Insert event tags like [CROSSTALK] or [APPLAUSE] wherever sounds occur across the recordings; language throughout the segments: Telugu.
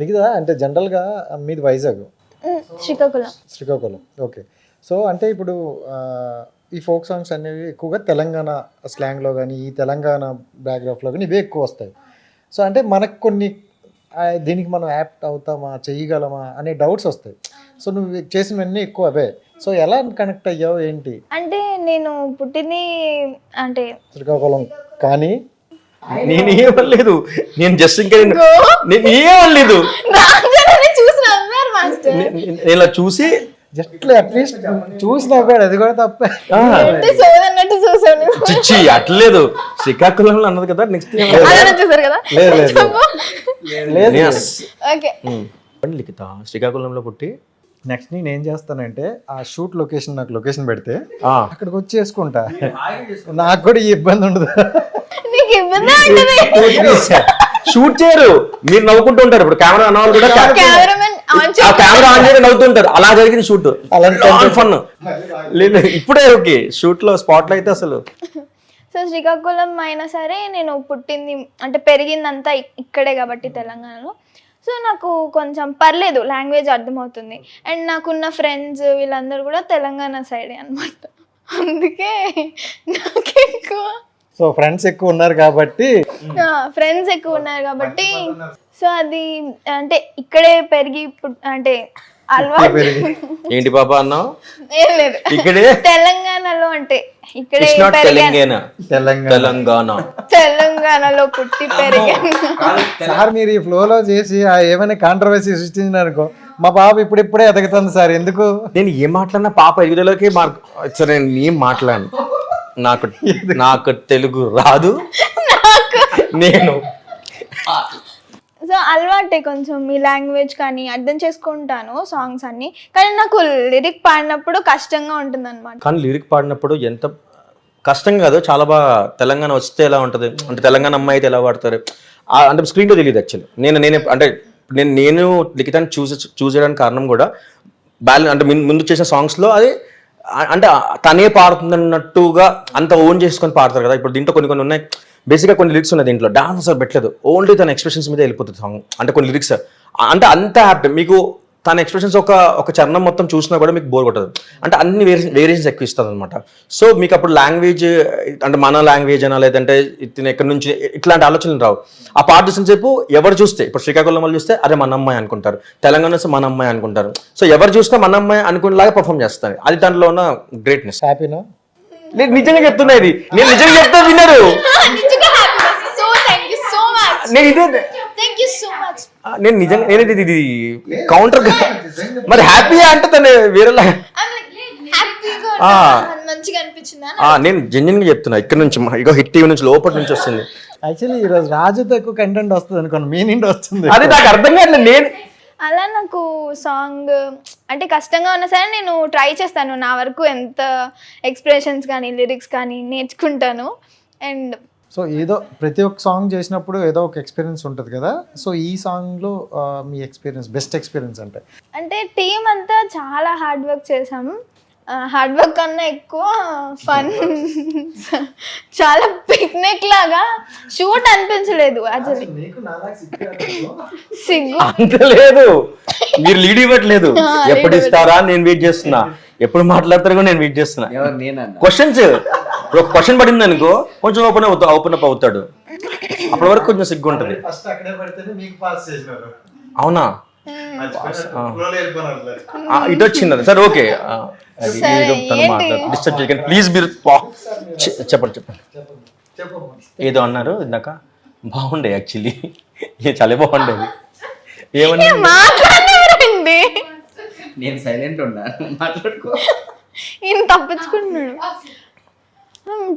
మిగతా అంటే జనరల్గా మీది వైజాగ్. శ్రీకాకుళం. శ్రీకాకుళం. ఓకే. సో అంటే ఇప్పుడు ఈ ఫోక్ సాంగ్స్ అనేవి ఎక్కువగా తెలంగాణ స్లాంగ్లో కానీ ఈ తెలంగాణ బ్యాక్గ్రాఫ్లో కానీ ఇవే ఎక్కువ వస్తాయి. సో అంటే మనకు కొన్ని దీనికి మనం యాప్ట్ అవుతామా చేయగలమా అనే డౌట్స్ వస్తాయి. సో నువ్వు చేసినవన్నీ ఎక్కువ అవే. సో ఎలా కనెక్ట్ అయ్యావు ఏంటి? అంటే నేను పుట్టింది అంటే శ్రీకాకుళం. కానీ నేను ఏమనలేదు. నేను జస్ట్ ఇంకా నేను నేను ఏమనలేదు. నేను ఇలా చూసి జస్ట్ అట్లీస్ట్ చూసి నవ్వాడు అది కూడా తప్పే. చిచ్చి అట్లేదు శ్రీకాకుళంలో అన్నది కదా నెక్స్ట్ అలానే చూసారు కదా? లేదు లేదు లేదు. ఓకే లిఖిత శ్రీకాకుళంలో పుట్టి నెక్స్ట్ నేను ఏం చేస్తానంటే ఆ షూట్ లొకేషన్ నాకు లొకేషన్ పెడితే ఆ, అక్కడికి వచ్చి చేసుకుంటా నాకు కూడా ఈ ఇబ్బంది ఉండదు. నీకు ఇబ్బంది ఉంటుంది షూట్ చేయరు. మీరు నవ్వుకుంటూ ఉంటారు. ఇప్పుడు కెమెరా అన్న వాళ్ళు కూడా కెమెరామెన్ ఆ కెమెరా ఆన్ చేసి నవ్వుతుంటారు. అలా జరిగింది షూట్. అలాంటి ఫన్ లేదు ఇప్పుడే ఓకే. షూట్లో స్పాట్లో అయితే అసలు. సో శ్రీకాకుళం అయినా సరే నేను పుట్టింది అంటే పెరిగిందంతా ఇక్- ఇక్కడే కాబట్టి తెలంగాణలో. సో నాకు కొంచెం పర్లేదు. లాంగ్వేజ్ అర్థమవుతుంది. అండ్ నాకున్న ఫ్రెండ్స్ వీళ్ళందరూ కూడా తెలంగాణ సైడే అన్నమాట. అందుకే నాకు ఎక్కువ సో ఫ్రెండ్స్ ఎక్కువ ఉన్నారు కాబట్టి ఫ్రెండ్స్ ఎక్కువ ఉన్నారు కాబట్టి సో అది అంటే ఇక్కడే పెరిగి అంటే అలవాటు. ఏంటి పాప అన్నావు? ఏం లేదు. ఇక్కడే? తెలంగాణలో అంటే ఇక్కడే తెలంగాణ. తెలంగాణ. తెలంగాణ. తెలంగాణలో పుట్టి పెరిగాను. సార్ మీరు ఈ ఫ్లోలో చేసి ఆ ఏమైనా కాంట్రవర్సీ సృష్టించినారనుకో మా బాబు ఇప్పుడిప్పుడే ఎదగుతుంది సార్ ఎందుకు? నేను ఏం మాట్లాడినా పాప ఎదుగుదలకి మార్క్ సరే నేను ఏం మాట్లాడను. నాకు [LAUGHS] నాకు తెలుగు రాదు. నేను. సో అలవాటే కొంచెం ఈ లాంగ్వేజ్ కానీ అర్థం చేసుకుంటాను సాంగ్స్ అన్ని. కానీ నాకు లిరిక్ పాడినప్పుడు కష్టంగా ఉంటుంది అనమాట కానీ లిరిక్ పాడినప్పుడు ఎంత కష్టం కాదు చాలా బాగా తెలంగాణ వస్తే ఎలా ఉంటుంది? అంటే తెలంగాణ అమ్మాయి అయితే ఎలా పాడతారు? అంటే స్క్రీన్లో తెలియదు యాక్చువల్లీ నేను నేనే అంటే నేను నేను లిఖితాన్ని చూసి చూస్ చేయడానికి కారణం కూడా బ్యాలెన్స్ అంటే ముందు- చేసిన సాంగ్స్లో అది అంటే తనే పాడుతున్నట్టుగా అంత ఓన్ చేసుకొని పాడతారు కదా. ఇప్పుడు దీంట్లో కొన్ని కొన్ని ఉన్నాయి. బేసిక్గా కొన్ని లిరిక్స్ ఉన్నాయి దీంట్లో. డాన్స్ అసలు పెట్టలేదు. ఓన్లీ తన ఎక్స్ప్రెషన్స్ మీద వెళ్ళిపోతుంది సాంగ్ అంటే కొన్ని లిరిక్స్ అంటే అంత హ్యాపీ మీకు తన ఎక్స్ప్రెషన్స్ ఒక ఒక చరణం మొత్తం చూసినా కూడా మీకు బోర్ కొట్టదు. అంటే అన్ని వేరియేషన్స్ ఎక్కువ ఇస్తుంది అనమాట సో మీకు అప్పుడు లాంగ్వేజ్ అంటే మన లాంగ్వేజ్ అనా లేదంటే ఇతను ఎక్కడి నుంచి ఇట్లాంటి ఆలోచనలు రావు. ఆ పాట చూసిన సేపు ఎవరు చూస్తే ఇప్పుడు శ్రీకాకుళం వాళ్ళు చూస్తే అరే మన అమ్మాయి అనుకుంటారు. తెలంగాణ వస్తే మన అమ్మాయి అనుకుంటారు. సో ఎవరు చూసినా మన అమ్మాయి అనుకునేలాగా పర్ఫామ్ చేస్తారు. అది దాంట్లో ఉన్న గ్రేట్నెస్ హ్యాపీనా నేను నిజంగా చెప్తున్నా ఇది. నేను నిజంగా చెప్తా విన్నారు so thank you so much నేను ఇదే థ్యాంక్ యూ సో మచ్ నేను నిజంగా నేను ఇది ఇది కౌంటర్ మరి హ్యాపీ అంటే తను వేరేలా. మంచిగా అనిపించిందా? ఆ, నేను జెన్యున్గా చెప్తున్నా ఇక్కడ నుంచి మా- ఇగో హిట్ టీవీ నుంచి లోపల నుంచి వస్తుంది. యాక్చువల్లీ ఈరోజు రాజుతో ఎక్కువ కంటెంట్ వస్తుంది అనుకోండి మీ నుండి వస్తుంది. అది నాకు అర్థం కాదు నేను అలా నాకు సాంగ్ అంటే కష్టంగా ఉన్నా సరే నేను ట్రై చేస్తాను నా వరకు ఎంత ఎక్స్ప్రెషన్స్ కానీ లిరిక్స్ కానీ నేర్చుకుంటాను. అండ్ సో ఏదో ప్రతి ఒక్క సాంగ్ చేసినప్పుడు ఏదో ఒక ఎక్స్పీరియన్స్ ఉంటుంది కదా. సో ఈ సాంగ్లో మీ ఎక్స్పీరియన్స్ బెస్ట్ ఎక్స్పీరియన్స్ అంటే? అంటే టీం అంతా చాలా హార్డ్ వర్క్ చేసాము హార్డ్ వర్క్ కన్నా ఎక్కువ ఫన్. చాలా పిక్నిక్ లాగా షూట్ అనిపించలేదు సిగ్గు అంత లేదు. మీరు లీడ్ ఇవ్వట్లేదు. ఎప్పుడు ఇస్తారా అని నేను వెయిట్ చేస్తున్నా. ఎప్పుడు మాట్లాడతారు కూడా నేను వెయిట్ చేస్తున్నా. ఎవరు క్వశ్చన్స్ ఒక క్వశ్చన్ పడింది అనుకో కొంచెం ఓపెన్ అవుతా ఓపెన్ అప్ అవుతాడు. అప్పటి వరకు కొంచెం సిగ్గు ఉంటుంది. ఫస్ట్ అక్కడే పడితేనే మీకు పాస్ చేసినారు. అవునా? ఇటు వచ్చింది. అది సరే ఓకే డిస్టర్బ్ చేయకండి. ప్లీజ్ మీరు చెప్పండి చెప్పండి. ఏదో అన్నారు ఇందాక. బాగుండే యాక్చువల్లీ చాలా బాగుండేది. ఏమన్నా నేను సైలెంట్ ఉన్నా. మాట్లాడుకో. ఈయన తప్పించుకుంటున్నాడు.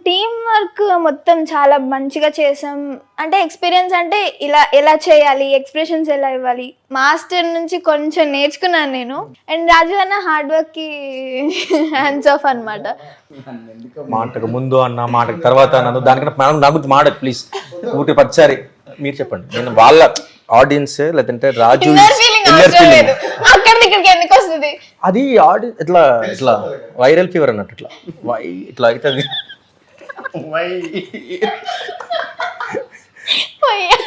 టీం వర్క్ మొత్తం చాలా మంచిగా చేసాం. అంటే ఎక్స్పీరియన్స్ అంటే ఇలా ఎలా చేయాలి ఎక్స్ప్రెషన్స్ ఎలా ఇవ్వాలి? మాస్టర్ నుంచి కొంచెం నేర్చుకున్నాను నేను. అండ్ రాజు అన్న హార్డ్ వర్క్కి హ్యాండ్స్ ఆఫ్ అన్నమాట. మాటకు ముందు అన్న మాటకు తర్వాత అన్న దానికన్నా మేడం నా గురించి మాట ప్లీజ్ ఊటి పచ్చారి మీరు చెప్పండి. నేను వాళ్ళ ఆడియన్స్ లేదంటే రాజు ఎందుకు వస్తుంది? అది ఆడి ఇట్లా ఇట్లా వైరల్ ఫీవర్ అన్నట్టు ఇట్లా. ఇట్లా అవుతుంది. పోయా.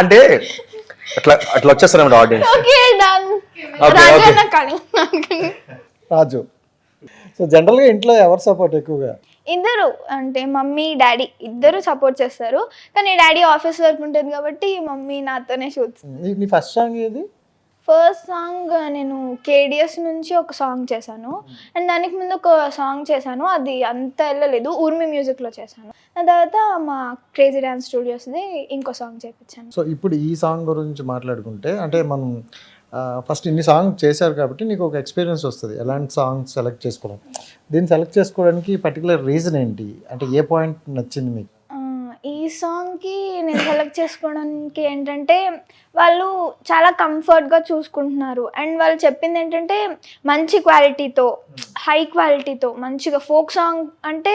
అంటే అట్లా అట్లా వచ్చేస్తారన్నమాట audience okay done Okay, Rajanna కానీ. రాజు. సో జనరల్గా ఇంట్లో ఎవరు సపోర్ట్ ఎక్కువగా? ఇద్దరు అంటే మమ్మీ డాడీ ఇద్దరు సపోర్ట్ చేస్తారు. కానీ డాడీ ఆఫీస్ వర్క్ ఉంటుంది కాబట్టి మమ్మీ నాతోనే షూట్స్ నీ నీ ఫస్ట్ సాంగ్ ఏది? ఫస్ట్ సాంగ్ నేను కేడిఎస్ నుంచి ఒక సాంగ్ చేశాను. అండ్ దానికి ముందు ఒక సాంగ్ చేశాను. అది అంత వెళ్ళలేదు ఊర్మి మ్యూజిక్లో చేశాను. దాని తర్వాత మా క్రేజీ డ్యాన్స్ స్టూడియోస్ది ఇంకో సాంగ్ చేయించాను సో ఇప్పుడు ఈ సాంగ్ గురించి మాట్లాడుకుంటే అంటే మనం ఫస్ట్ ఇన్ని సాంగ్ చేశారు కాబట్టి నీకు ఒక ఎక్స్పీరియన్స్ వస్తుంది. ఎలాంటి సాంగ్ సెలెక్ట్ చేసుకోవడం? దీన్ని సెలెక్ట్ చేసుకోవడానికి పర్టికులర్ రీజన్ ఏంటి? అంటే ఏ పాయింట్ నచ్చింది మీకు? సాంగ్కి నేను సెలెక్ట్ చేసుకోవడానికి ఏంటంటే వాళ్ళు చాలా కంఫర్ట్గా చూసుకుంటున్నారు. అండ్ వాళ్ళు చెప్పింది ఏంటంటే మంచి క్వాలిటీతో హై క్వాలిటీతో మంచిగా ఫోక్ సాంగ్ అంటే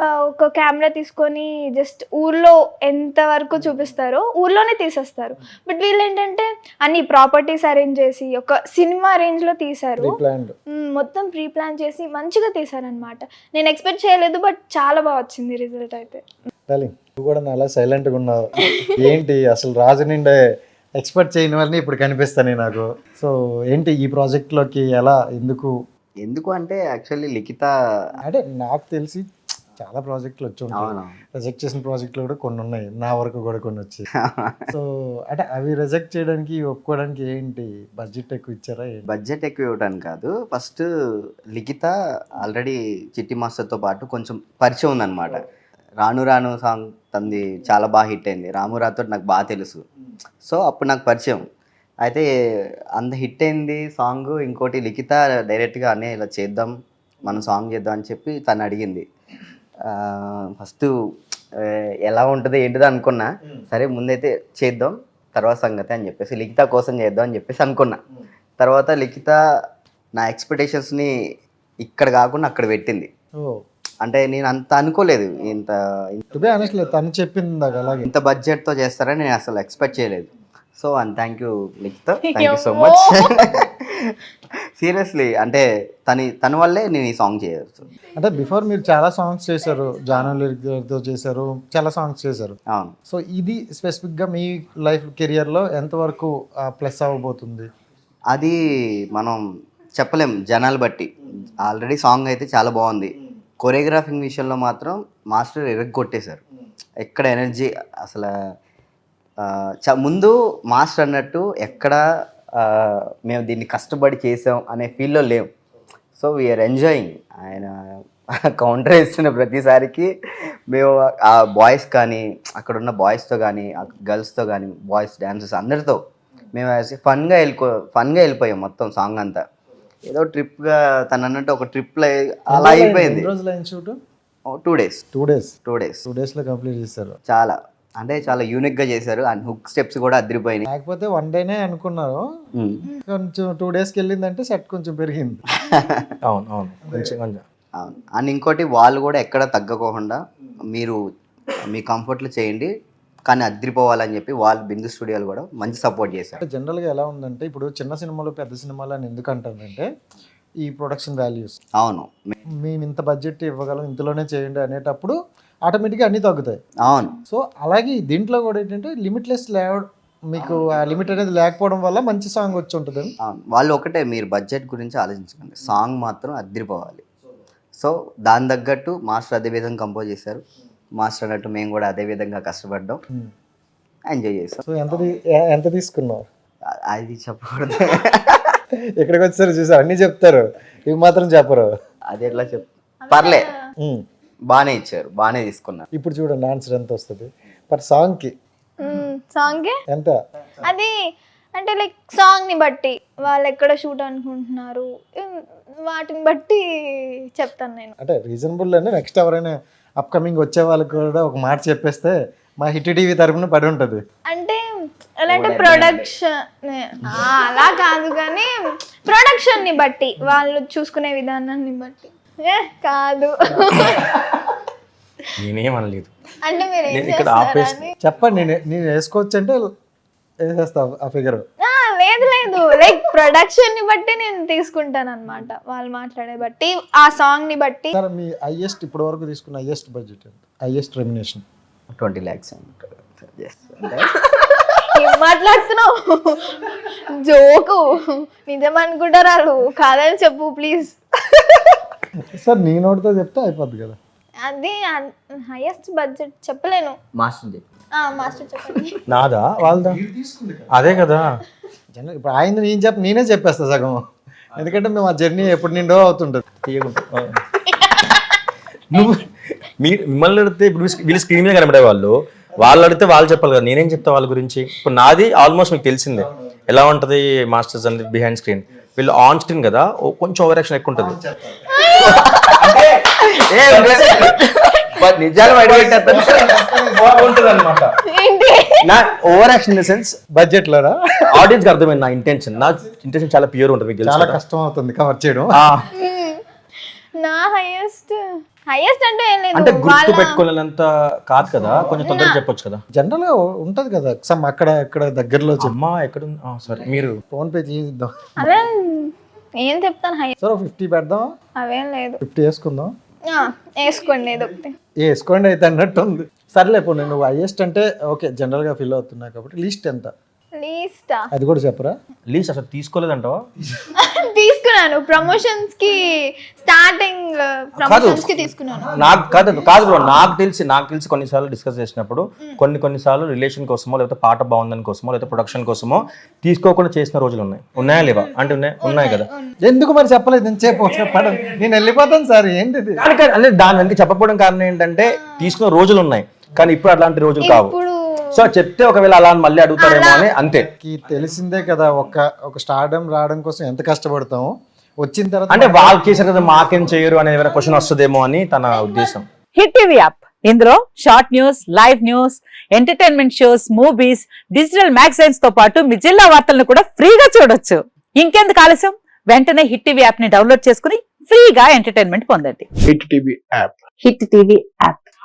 ఒక కెమెరా తీసుకొని జస్ట్ ఊర్లో ఎంత వరకు చూపిస్తారో ఊర్లోనే తీసేస్తారు. బట్ వీళ్ళు ఏంటంటే అన్ని ప్రాపర్టీస్ అరేంజ్ చేసి ఒక సినిమా తీశారు. ప్రీ ప్లాన్డ్ మ్మ్, మొత్తం ప్రీ ప్లాన్ చేసి మంచిగా తీశారనమాట నేను ఎక్స్పెక్ట్ చేయలేదు బట్ చాలా బాగా వచ్చింది రిజల్ట్ అయితే. నువ్వు కూడా నాలా సైలెంట్గా ఉన్నావు. ఏంటి? అసలు రాజు నిండే ఎక్స్పెక్ట్ చేయని వాళ్ళని ఇప్పుడు కనిపిస్తాను నాకు. సో ఏంటి ఈ ప్రాజెక్ట్లోకి ఎలా ఎందుకు? ఎందుకు అంటే యాక్చువల్లీ లిఖిత అంటే నాకు తెలిసి చాలా ప్రాజెక్టులు వచ్చి ఉంటాయి. అవును. రిజెక్ట్ చేసిన ప్రాజెక్టులు కూడా కొన్ని ఉన్నాయి. నా వరకు కూడా కొన్ని వచ్చాయి. [LAUGHS] సో అంటే అవి రిజెక్ట్ చేయడానికి ఒప్పుకోవడానికి ఏంటి? బడ్జెట్ ఎక్కువ ఇచ్చారా ఏంటి? బడ్జెట్ ఎక్కువ ఇవ్వడానికి కాదు. ఫస్ట్ లిఖిత ఆల్రెడీ చిట్టి మాస్టర్తో పాటు కొంచెం పరిచయం ఉందన్నమాట. రాను రాను సాంగ్ తంది చాలా బాగా హిట్ అయింది. రాము రాతో నాకు బాగా తెలుసు. సో అప్పుడు నాకు పరిచయం. అయితే అంత హిట్ అయింది సాంగ్ ఇంకోటి లిఖిత డైరెక్ట్గా అనే ఇలా చేద్దాం మనం సాంగ్ చేద్దాం అని చెప్పి తను అడిగింది. ఫస్ట్ ఎలా ఉంటుంది ఏంటిదో అనుకున్నా. సరే ముందైతే చేద్దాం తర్వాత సంగతి అని చెప్పేసి లిఖిత కోసం చేద్దాం అని చెప్పేసి అనుకున్నా. తర్వాత లిఖిత నా ఎక్స్పెక్టేషన్స్ని ఇక్కడ కాకుండా అక్కడ పెట్టింది. అంటే నేను అంత అనుకోలేదు. ఇంత టు బి ఆనెస్ట్ తను చెప్పింది అలాగే. ఇంత బడ్జెట్తో చేస్తారని నేను అసలు ఎక్స్పెక్ట్ చేయలేదు. So and thank you Likhitha thank you so much seriously అంటే తని తన వల్లే నేను ఈ సాంగ్ చేయవచ్చు అంటే బిఫోర్ మీరు చాలా సాంగ్స్ చేశారు జానో తో చేశారు చాలా సాంగ్స్ చేశారు. అవును. సో ఇది స్పెసిఫిక్గా మీ లైఫ్ కెరియర్లో ఎంతవరకు ప్లస్ అవ్వబోతుంది? అది మనం చెప్పలేం జనాలు బట్టి. ఆల్రెడీ సాంగ్ అయితే చాలా బాగుంది. కొరియోగ్రాఫింగ్ విషయంలో మాత్రం మాస్టర్ ఎరగొట్టేశారు. ఎక్కడ ఎనర్జీ అసలు చ- ముందు మాస్టర్ అన్నట్టు ఎక్కడ మేము దీన్ని కష్టపడి చేసాం అనే ఫీల్లో లేం. సో వీఆర్ ఎంజాయింగ్ ఆయన [LAUGHS] కౌంటర్ వేస్తున్న ప్రతిసారికి మేము ఆ బాయ్స్ కానీ అక్కడ ఉన్న బాయ్స్తో కానీ గర్ల్స్తో కానీ బాయ్స్ డాన్సర్స్ అందరితో మేము ఫన్గా వెళ్ళిపో ఫన్గా వెళ్ళిపోయాం మొత్తం సాంగ్ అంతా. ఏదో ట్రిప్గా తను అన్నట్టు ఒక ట్రిప్లో అలా అయిపోయింది. ఎన్ని రోజులు shoot? Two days two days two days two డేస్లో కంప్లీట్ చేశారు. చాలా. అంటే చాలా యూనిక్గా చేశారు. అండ్ హుక్ స్టెప్స్ కూడా అదిరిపోయినాయి. లేకపోతే వన్ డేనే అనుకున్నారు. ఉమ్. కొంచెం టూ డేస్కి వెళ్ళిందంటే సెట్ కొంచెం పెరిగింది. [LAUGHS] అవును అవును. కొంచెం కొంచెం. అవును. అండ్ ఇంకోటి వాళ్ళు కూడా ఎక్కడ తగ్గకోకుండా మీరు మీ కంఫర్ట్లో చేయండి. కానీ అదిరిపోవాలని చెప్పి వాళ్ళు బిందు స్టూడియోలు కూడా మంచి సపోర్ట్ చేశారు. జనరల్గా ఎలా ఉందంటే ఇప్పుడు చిన్న సినిమాలు పెద్ద సినిమాలు అని ఎందుకు అంటారంటే ఈ ప్రొడక్షన్ వాల్యూస్ అవును. మేము ఇంత బడ్జెట్ ఇవ్వగలం ఇంతలోనే చేయండి అనేటప్పుడు ఆటోమేటిక్గా అన్నీ తగ్గుతాయి. అవును. సో అలాగే దీంట్లో కూడా ఏంటంటే లిమిట్లెస్ లేవ మీకు ఆ లిమిట్ అనేది లేకపోవడం వల్ల మంచి సాంగ్ వచ్చి ఉంటుంది. అవును. వాళ్ళు ఒకటే మీరు బడ్జెట్ గురించి ఆలోచించకండి. సాంగ్ మాత్రం అదిరిపోవాలి. సో దాని తగ్గట్టు మాస్టర్ అదే విధంగా కంపోజ్ చేశారు. మాస్టర్ అన్నట్టు మేము కూడా అదే విధంగా కష్టపడ్డాం. ఎంజాయ్ చేసాం సో ఎంత ఎంత తీసుకున్నావు? అది చెప్పకూడదు. [LAUGHS] ఇక్కడికి వచ్చారు చూసారు అన్నీ చెప్తారు. ఇవి మాత్రం చెప్పరు. అది ఎట్లా చెప్ పర్లే. ఉమ్. బాగానే ఇచ్చారు. బాగానే తీసుకున్నారు. ఇప్పుడు చూడండి ఆన్సర్ ఎంత వస్తుంది? పర్ సాంగ్కి సాంగ్ ఎంత? అది అంటే లైక్ సాంగ్ని బట్టి వాళ్ళు ఎక్కడ షూట్ అనుకుంటున్నారు వాటిని బట్టి చెప్తాను నేను. అంటే రీజనబుల్ అంటే నెక్స్ట్ ఎవరైనా అప్కమింగ్ వచ్చే వాళ్ళకి కూడా ఒక మాట చెప్పేస్తే మా హిట్ టీవీ తరపున పడి ఉంటుంది. అంటే ఎలా అంటే ప్రొడక్షన్ అలా కాదు కానీ ప్రొడక్షన్ని బట్టి వాళ్ళు చూసుకునే విధానాన్ని బట్టి. ఏ కాదు. నేనేం అనలేదు. అంటే మీరు ఏం నేను ఇక్కడ ఆపేసి చేస్తారని చెప్పండి నేను నేను వేసుకోవచ్చు అంటే వేసేస్తా ఆ ఫిగర్ లేదు లేదు. లైక్ ప్రొడక్షన్ని బట్టి నేను తీసుకుంటాను అనమాట వాళ్ళు మాట్లాడే బట్టి ఆ సాంగ్ని బట్టి. సార్ మీ హైయెస్ట్ ఇప్పటి వరకు తీసుకున్న హైయెస్ట్ బడ్జెట్ ఎంత? హైయెస్ట్ రెమినేషన్ ట్వంటీ ల్యాక్స్ ఏం మాట్లాడుతున్నావు? జోకు నిజం అనుకుంటారు వాళ్ళు కాదని చెప్పు ప్లీజ్ సార్ నీ నోటితో చెప్తే అయిపోద్ది కదా. అది హైయెస్ట్ బడ్జెట్ చెప్పలేను. మాస్టర్ చెప్పి. ఆ, మాస్టర్ చెప్పండి. నాదా వాళ్ళదా? అదే కదా. జనరల్ ఇప్పుడు ఆయన నేను చెప్ప నేనే చెప్పేస్తా సగం. ఎందుకంటే మేము ఆ జర్నీ ఎప్పటి నిండో అవుతుంటుంది. నువ్వు మీ మిమ్మల్ని అడిగితే ఇప్పుడు వీళ్ళు- స్క్రీన్ మీద కనబడే వాళ్ళు వాళ్ళు అడిగితే వాళ్ళు చెప్పాలి కదా నేనేం చెప్తా వాళ్ళ గురించి? ఇప్పుడు నాది ఆల్మోస్ట్ మీకు తెలిసిందే. ఎలా ఉంటుంది మాస్టర్స్ అనేది బిహైండ్ స్క్రీన్ వీళ్ళు ఆన్ స్క్రీన్ కదా కొంచెం ఓవర్ యాక్షన్ ఎక్కువ ఉంటుంది. [LAUGHS] నిజాలు ఉంటుంది అనమాట ఏంటి? నా over action in the sense బడ్జెట్లోరా ఆడియన్స్కి అర్థమైంది నా ఇంటెన్షన్ నా ఇంటెన్షన్ చాలా ప్యూర్ ఉంటుంది మీకు తెలుసు చాలా. కష్టం అవుతుంది కవర్ చేయడం. నా హైయెస్ట్ హైయెస్ట్ అంటే ఏం అంటే లేదు గుర్తు వాళ్ళ పెట్టుకోలేనంత కాదు కదా? కొంచెం తొందరగా చెప్పొచ్చు కదా? జనరల్గా ఉంటది కదా సమ్ అక్కడ ఇక్కడ దగ్గరలో అమ్మా ఎక్కడ సారీ మీరు. ఫోన్ పే చేద్దాం అదే ఏం చెప్తాను? హైయెస్ట్ సరే ఫిఫ్టీ పెడదాం. అవేం లేదు. ఫిఫ్టీ వేసుకుందాం. ఆ, వేసుకోండి ఏదో ఒకటి. వేసుకోండి అయితే అన్నట్టు ఉంది సర్లే పోనీ నువ్వు హైయెస్ట్ అంటే ఓకే జనరల్గా ఫీల్ అవుతున్నా కాబట్టి లీస్ట్ ఎంత? లీస్టా అది కూడా చెప్పరా? లీజ్ అసలు తీసుకోలేదంటావా? [LAUGHS] తీసుకున్నాను. ప్రమోషన్స్కి స్టార్టింగ్ ప్రమోషన్స్కి తీసుకున్నాను. నాకు కాదు కాదు బ్రో నాకు తెలిసి నాకు తెలిసి కొన్నిసార్లు డిస్కస్ చేసినప్పుడు కొన్ని కొన్నిసార్లు రిలేషన్ కోసమో లేకపోతే పాట బాగుందని కోసమో లేకపోతే ప్రొడక్షన్ కోసమో తీసుకోకుండా చేసిన రోజులు ఉన్నాయి. ఉన్నాయా లేవా? అంటే ఉన్నాయి ఉన్నాయి కదా. ఎందుకు మరి చెప్పలేదు? నేను చెప్పు చెప్పడం. నేను వెళ్ళిపోతాను సార్ ఏంటిది? అంటే దాని వెనక చెప్పకపోవడం కారణం ఏంటంటే తీసుకున్న రోజులు ఉన్నాయి. కానీ ఇప్పుడు అట్లాంటి రోజులు కావు. ఇప్పుడు సో చెప్తే ఒకవేళ అలా మళ్ళీ అడుగుతారేమో అని అంతే. కి తెలిసిందే కదా ఒక ఒక స్టార్డమ్ రావడం కోసం ఎంత కష్టపడతాము? వచ్చిన తర్వాత అంటే వాళ్ళు చేశారు కదా మాకేం చేయరు అనే ఏమైనా క్వశ్చన్ వస్తుందేమో అని తన ఉద్దేశం. Hit TV app. ఇందులో short news live news entertainment shows movies digital మ్యాగజైన్స్తో పాటు మీ జిల్లా వార్తలను కూడా ఫ్రీగా చూడొచ్చు. ఇంకెందుకు ఆలస్యం? వెంటనే హిట్ టీవీ యాప్ని డౌన్లోడ్ చేసుకుని ఫ్రీగా ఎంటర్టైన్మెంట్ పొందండి. Hit TV app. Hit TV app.